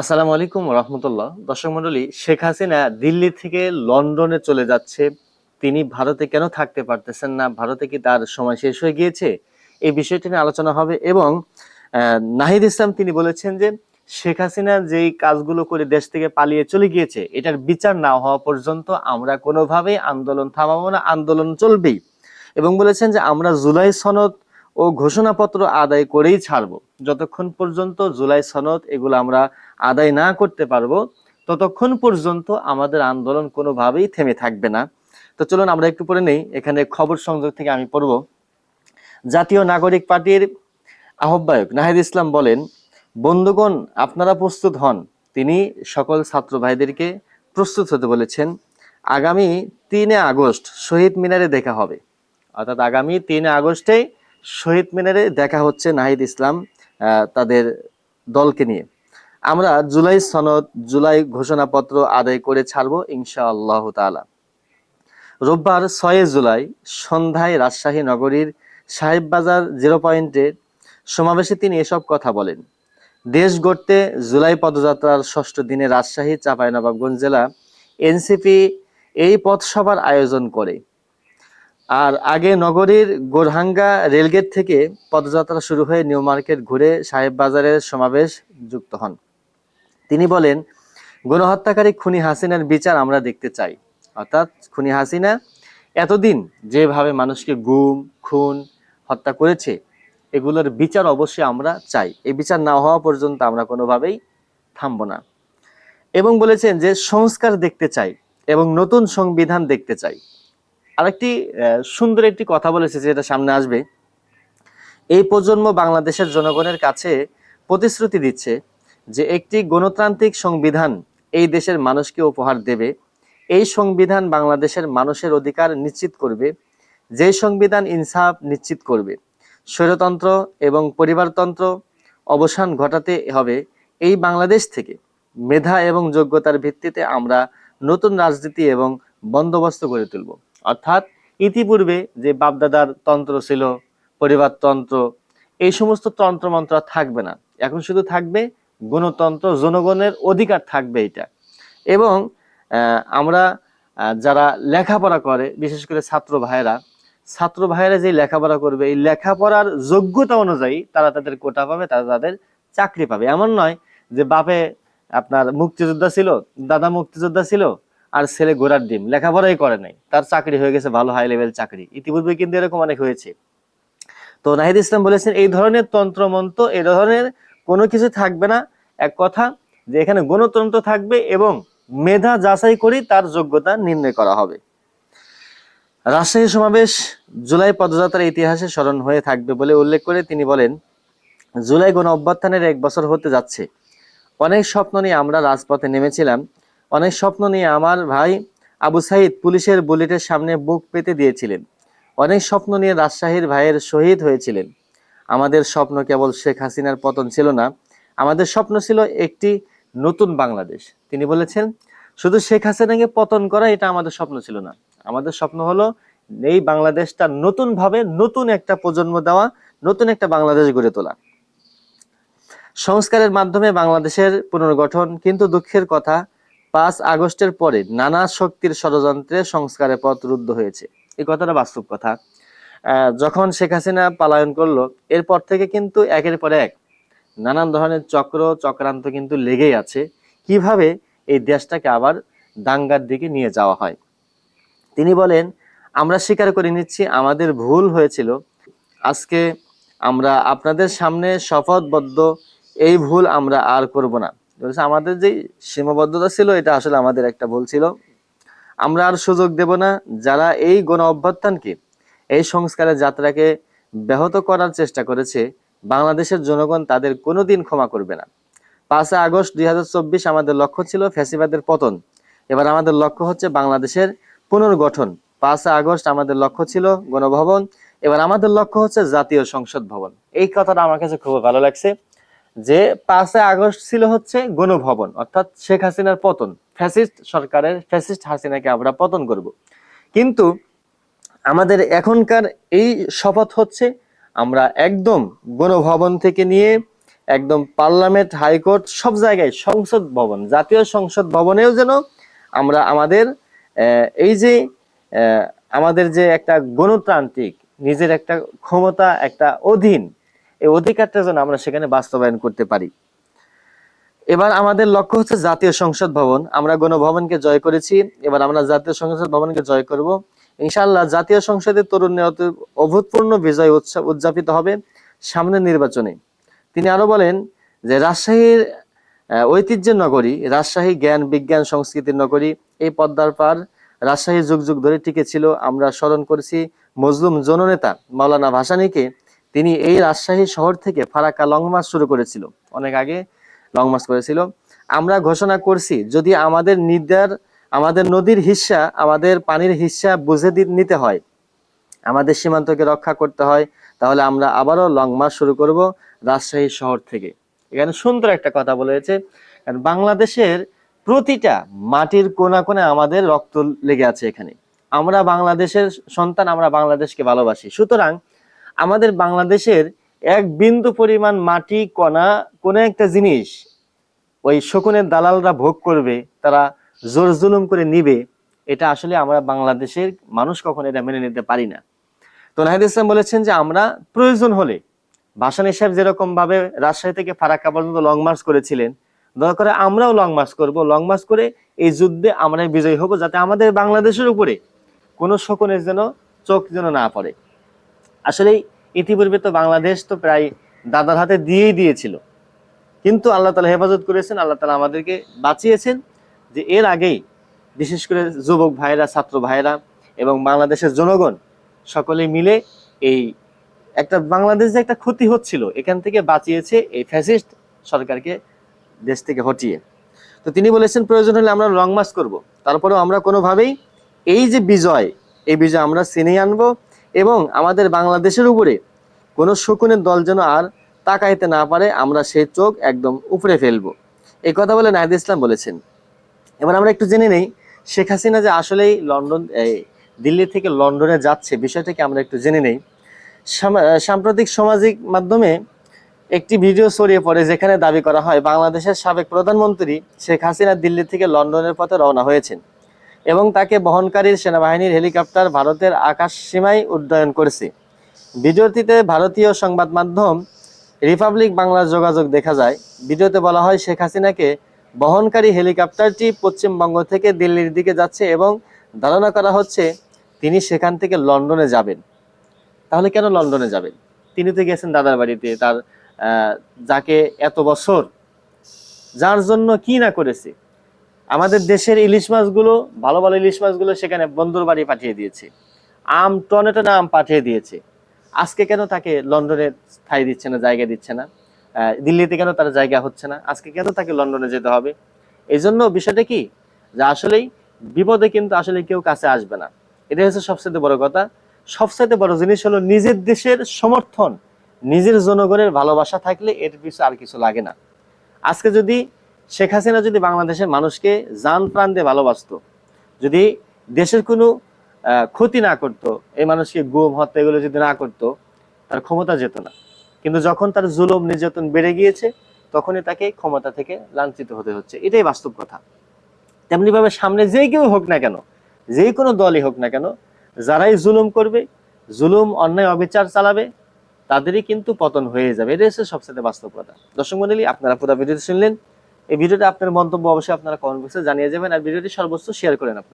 আসসালামু আলাইকুম রহমতুল্লাহ। দর্শক মন্ডলী শেখ হাসিনা দিল্লি থেকে লন্ডনে চলে যাচ্ছে। তিনি ভারতে কেন থাকতে পারতেছেন না? ভারতে কি তার সময় শেষ হয়ে গিয়েছে? এই বিষয়টি নিয়ে আলোচনা হবে এবং নাহিদ ইসলাম তিনি বলেছেন যে, শেখ হাসিনা যেই কাজগুলো করে দেশ থেকে পালিয়ে চলে গিয়েছে, এটার বিচার না হওয়া পর্যন্ত আমরা কোনোভাবেই আন্দোলন থামাবো না, আন্দোলন চলবেই। এবং বলেছেন যে, আমরা জুলাই সনদ ও ঘোষণাপত্র আদায় করেই ছাড়ব। যতক্ষণ পর্যন্ত জুলাই সনদ এগুলো আমরা আদায় না করতে পারব, ততক্ষণ পর্যন্ত আমাদের আন্দোলন কোনোভাবেই থেমে থাকবে না। তো চলুন আমরা একটু পরে নেই, এখানে খবর সংযোগ থেকে আমি পড়ব। জাতীয় নাগরিক পার্টির আহ্বায়ক নাহিদ ইসলাম বলেন, বন্ধুগণ, আপনারা প্রস্তুত হন। তিনি সকল ছাত্র ভাইদেরকে প্রস্তুত হতে বলেছেন। আগামী তিনে আগস্ট শহীদ মিনারে দেখা হবে। অর্থাৎ আগামী তিনে আগস্টে শহীদ মিনারে দেখা হচ্ছে নাহিদ ইসলাম তাদের দলকে নিয়ে। আমরা জুলাই সনদ, জুলাই ঘোষণাপত্র আদায় করে ছাড়বো ইনশা আল্লাহ তালা রোববার ছয় জুলাই সন্ধ্যায় রাজশাহী নগরীর সাহেববাজার জিরো পয়েন্টে সমাবেশে তিনি এসব কথা বলেন। দেশ গড়তে জুলাই পদযাত্রার ষষ্ঠ দিনে রাজশাহী, চাঁপাইনবাবগঞ্জ জেলা এনসিপি এই পথসভার আয়োজন করে। আর আগে নগরীর গোরহাঙ্গা রেলগেট থেকে পদযাত্রা শুরু হয়ে নিউ মার্কেট ঘুরে সাহেব বাজারের সমাবেশ যুক্ত হন। তিনি বলেন, গণহত্যাকারী খুনি হাসিনার বিচার আমরা দেখতে চাই। অর্থাৎ খুনি হাসিনা এতদিন যেভাবে মানুষকে গুম, খুন, হত্যা করেছে, এগুলোর বিচার অবশ্যই আমরা চাই। এই বিচার না হওয়া পর্যন্ত আমরা কোনোভাবেই থামব না। এবং বলেছেন যে সংস্কার দেখতে চাই এবং নতুন সংবিধান দেখতে চাই। আরেকটি সুন্দর একটি কথা বলেছে যেটা সামনে আসবে। এই প্রজন্ম বাংলাদেশের জনগণের কাছে প্রতিশ্রুতি দিচ্ছে যে একটি গণতান্ত্রিক সংবিধান এই দেশের মানুষকে উপহার দেবে। এই সংবিধান বাংলাদেশের মানুষের অধিকার নিশ্চিত করবে। যে সংবিধান ইনসাফ নিশ্চিত করবে। স্বৈরতন্ত্র এবং পরিবারতন্ত্র অবসান ঘটাতে হবে এই বাংলাদেশ থেকে। মেধা এবং যোগ্যতার ভিত্তিতে আমরা নতুন রাজনীতি এবং বন্দোবস্ত গড়ে তুলব। অর্থাৎ ইতিপূর্বে যে বাপদাদার তন্ত্র ছিল, পরিবারতন্ত্র, এই সমস্ত তন্ত্রমন্ত্র আর থাকবে না। এখন শুধু থাকবে গণতন্ত্র, জনগণের অধিকার থাকবে এটা এবং আমরা যারা লেখাপড়া করে, বিশেষ করে ছাত্র ভাইয়েরা ছাত্র ভাইয়েরা যে লেখাপড়া করবে, এই লেখাপড়ার যোগ্যতা অনুযায়ী তারা তাদের কোটা পাবে, তারা তাদের চাকরি পাবে। এমন নয় যে বাপে আপনার মুক্তিযোদ্ধা ছিল, দাদা মুক্তিযোদ্ধা ছিল আর ছেলে গোড়ার ডিম। লেখাপড়াই করে নাই। তার চাকরি হয়ে গেছে ভালো হাই লেভেল চাকরি। ইতিপূর্বে কিন্তু এরকম অনেক হয়েছে। তো নাহিদ ইসলাম বলেছেন, এই ধরনের তন্ত্রমন্ত্র এই ধরনের কোনো কিছু থাকবে না। এক কথা যে এখানে গণতন্ত্র থাকবে এবং মেধা যাচাই করেই তার যোগ্যতা নির্ণয় করা হবে। রাজশাহী সমাবেশ জুলাই পদযাত্রার ইতিহাসে স্মরণ হয়ে থাকবে বলে উল্লেখ করে তিনি বলেন, জুলাই গণ অভ্যুত্থানের এক বছর হতে যাচ্ছে। অনেক স্বপ্ন নিয়ে আমরা রাজপথে নেমেছিলাম অনেক স্বপ্ন নিয়ে আমার ভাই আবু সাইদ পুলিশের বুলেটের সামনে বুক পেতে দিয়েছিলেন। অনেক স্বপ্ন নিয়ে রাজশাহীর ভাইয়ের শহীদ হয়েছিলেন। আমাদের স্বপ্ন কেবল শেখ হাসিনার পতন ছিল না, আমাদের স্বপ্ন ছিল একটি নতুন বাংলাদেশ। তিনি বলেছেন, শুধু শেখ হাসিনাকে পতন করা এটা আমাদের স্বপ্ন ছিল না। আমাদের স্বপ্ন হলো এই বাংলাদেশটা নতুন ভাবে নতুন একটা প্রজন্ম দেওয়া, নতুন একটা বাংলাদেশ গড়ে তোলা। সংস্কারের মাধ্যমে বাংলাদেশের পুনর্গঠন কিন্তু দুঃখের কথা। পাঁচ আগস্টের পরে নানা শক্তির ষড়যন্ত্রে সংস্কারের পথ রুদ্ধ হয়েছে। এই কথাটা বাস্তব কথা। যখন শেখ হাসিনা পলায়ন করল, এরপর থেকে কিন্তু একের পর এক নানান ধরনের চক্র, চক্রান্ত কিন্তু লেগেই আছে। কীভাবে এই দেশটাকে আবার দাঙ্গার দিকে নিয়ে যাওয়া হয়? তিনি বলেন, আমরা স্বীকার করে নিচ্ছি, আমাদের ভুল হয়েছিল। আজকে আমরা আপনাদের সামনে শপথবদ্ধ, এই ভুল আমরা আর করব না। বলছে, আমাদের যে সীমাবদ্ধতা ছিল, এটা আসলে আমাদের একটা ভুল ছিল। আমরা আর সুযোগ দেব না। যারা এই গণ অভ্যুত্থানকে, এই সংস্কারের যাত্রাকে ব্যাহত করার চেষ্টা করেছে, বাংলাদেশের জনগণ তাদের কোনোদিন ক্ষমা করবে না। পাঁচই আগস্ট দুই হাজার চব্বিশ আমাদের লক্ষ্য ছিল ফ্যাসিবাদের পতন। এবার আমাদের লক্ষ্য হচ্ছে বাংলাদেশের পুনর্গঠন। পাঁচই আগস্ট আমাদের লক্ষ্য ছিল গণভবন। এবার আমাদের লক্ষ্য হচ্ছে জাতীয় সংসদ ভবন। এই কথাটা আমার কাছে খুব ভালো লাগছে। যে পাঁচই আগস্ট ছিল হচ্ছে গণভবন, অর্থাৎ শেখ হাসিনার পতন। ফ্যাসিস্ট সরকারের, ফ্যাসিস্ট হাসিনাকে আমরা পতন করব। কিন্তু আমাদের এখনকার এই শপথ হচ্ছে, আমরা একদম গণভবন থেকে নিয়ে একদম পার্লামেন্ট, হাইকোর্ট, সব জায়গায় সংসদ ভবন, জাতীয় সংসদ ভবনেও যেন আমরা আমাদের এই যে আমাদের যে একটা গণতান্ত্রিক, নিজের একটা ক্ষমতা, একটা অধীন এই অধিকারটা যেন আমরা সেখানে বাস্তবায়ন করতে পারি। এবার আমাদের লক্ষ্য হচ্ছে জাতীয় সংসদ ভবন। আমরা গণভবনকে জয় করেছি। এবার আমরা জাতীয় সংসদ ভবনকে জয় করব। ইনশাআল্লাহ জাতীয় সংসদের তরুণ অভূতপূর্ণ বিজয় উৎসব উদযাপিত হবে সামনের নির্বাচনে। তিনি আরও বলেন যে রাজশাহীর ঐতিহ্যের নগরী, রাজশাহী জ্ঞান, বিজ্ঞান, সংস্কৃতির নগরী, এই পদ্মার পার রাজশাহী যুগ যুগ ধরে টিকে ছিল। আমরা স্মরণ করেছি মজলুম জননেতা মাওলানা ভাসানীকে। তিনি এই রাজশাহী শহর থেকে ফারাক্কা লং মার্চ শুরু করেছিল। অনেক আগে লং মার্চ করেছিল। আমরা ঘোষণা করছি, যদি আমাদের নির্দার আমাদের নদীর হিস্সা আমাদের পানির হিস্সা বুঝে নিতে হয়, আমাদের সীমান্তকে রক্ষা করতে হয়, তাহলে আমরা আবারও লং মার্চ শুরু করব রাজশাহী শহর থেকে। এখানে সুন্দর একটা কথা বলেছে কারণ বাংলাদেশের প্রতিটা মাটির কোনা কোণে আমাদের রক্ত লেগে আছে এখানে। আমরা বাংলাদেশের সন্তান, আমরা বাংলাদেশকে ভালোবাসি। সুতরাং আমাদের বাংলাদেশের এক বিন্দু পরিমাণ মাটি, কণা, কোনো একটা জিনিস ওই শকুনের দালালরা ভোগ করবে, তারা জোর জুলুম করে নিবে, এটা আসলে আমরা বাংলাদেশের মানুষ কখনো এটা মেনে নিতে পারি না। তো নাহিদ ইসলাম বলেছেন যে আমরা প্রয়োজন হলে ভাসানী সাহেব যেরকম ভাবে রাজশাহী থেকে ফারাক্কা পর্যন্ত লং মার্চ করেছিলেন, দয়া করে আমরাও লং মার্চ করব। লং মার্চ করে এই যুদ্ধে আমরাই বিজয়ী হব যাতে আমাদের বাংলাদেশের উপরে কোনো শকুনের যেন চোখ যেন না পড়ে। আসলে ইতিপূর্বে তো বাংলাদেশ তো প্রায় দাদার হাতে দিয়েই দিয়েছিল। কিন্তু আল্লাহ তালা হেফাজত করেছেন, আল্লাহ তালা আমাদেরকে বাঁচিয়েছেন যে এর আগেই বিশেষ করে যুবক ভাইরা ছাত্র ভাইরা এবং বাংলাদেশের জনগণ সকলে মিলে এই একটা বাংলাদেশ যে একটা ক্ষতি হচ্ছিল, এখান থেকে বাঁচিয়েছে এই ফ্যাসিস্ট সরকারকে দেশ থেকে হটিয়ে। তো তিনি বলেছেন, প্রয়োজন হলে আমরা লং মার্চ করব। তারপরেও আমরা কোনোভাবেই এই যে বিজয়, এই বিজয় আমরা ছিনিয়ে আনব এবং আমাদের বাংলাদেশের উপরে কোনো শকুনের দল যেন আর তাকাইতে না পারে, আমরা সেই চোখ একদম উপরে ফেলব। এই কথা বলে নাহিদ ইসলাম বলেছেন। এবার আমরা একটু জেনে নেই, শেখ হাসিনা যে আসলেই লন্ডন দিল্লি থেকে লন্ডনে যাচ্ছে, বিষয়টাকে আমরা একটু জেনে নেই। সাম- সাম্প্রতিক সামাজিক মাধ্যমে একটি ভিডিও ছড়িয়ে পড়ে, যেখানে দাবি করা হয়, বাংলাদেশের সাবেক প্রধানমন্ত্রী শেখ হাসিনা দিল্লি থেকে লন্ডনের পথে রওনা হয়েছেন। এবং তাকে বহনকারী সেনাবাহিনীর হেলিকপ্টার ভারতের আকাশ সীমায় উড্ডয়ন করেছে। ভিডিওটিতে ভারতীয় সংবাদ মাধ্যম রিপাবলিক বাংলার যোগাযোগ দেখা যায়। ভিডিওতে বলা হয়, শেখ হাসিনাকে বহনকারী হেলিকপ্টারটি পশ্চিমবঙ্গ থেকে দিল্লির দিকে যাচ্ছে এবং ধারণা করা হচ্ছে, তিনি সেখান থেকে লন্ডনে যাবেন। তাহলে কেন লন্ডনে যাবেন? তিনি তো গেছেন দাদার বাড়িতে, তার যাকে এত বছর, যার জন্য কি না করেছে? আমাদের দেশের ইলিশ মাছগুলো, ভালো ভালো ইলিশ মাছগুলো সেখানে বন্ধুর বাড়ি পাঠিয়ে দিয়েছে। আম টনে টনে আম পাঠিয়ে দিয়েছে। আজকে কেন তাকে লন্ডনে স্থায়ী দিচ্ছে না, জায়গা দিচ্ছে না? দিল্লিতে কেন তার জায়গা হচ্ছে না? আজকে কেন তাকে লন্ডনে যেতে হবে? এই জন্য বিষয়টা কি? যে আসলেই বিপদে কিন্তু আসলে কেউ কাছে আসবে না। এটা হচ্ছে সবচেয়ে বড় কথা। সবচেয়ে বড় জিনিস হলো নিজের দেশের সমর্থন, নিজের জনগণের ভালোবাসা থাকলে এর পিছনে আর কিছু লাগে না। আজকে যদি শেখ হাসিনা যদি বাংলাদেশের মানুষকে জান প্রাণ দিয়ে ভালোবাসতো, যদি দেশের কোনো ক্ষতি না করতো, এই মানুষকে গুম, হত্যা এগুলো যদি না করতো, তার ক্ষমতা যেত না। কিন্তু যখন তার জুলুম, নির্যাতন বেড়ে গিয়েছে, তখনই তাকে ক্ষমতা থেকে লাঞ্ছিত হতে হচ্ছে। এটাই বাস্তব কথা। তেমনি ভাবে সামনে যে কেউ হোক না কেন, যে কোনো দলই হোক না কেন, যারাই জুলুম করবে, জুলুম, অন্যায়, অবিচার চালাবে, তাদেরই কিন্তু পতন হয়ে যাবে। এটা হচ্ছে সবচেয়ে বাস্তব কথা। দর্শক মন্ডলী, আপনারা পুরো ভিডিওটি শুনলেন। এই ভিডিওটা আপনার মন্তব্য অবশ্যই আপনারা কমেন্ট বক্সে জানিয়ে যাবেন আর ভিডিওটি সর্বোচ্চ শেয়ার করেন আপনারা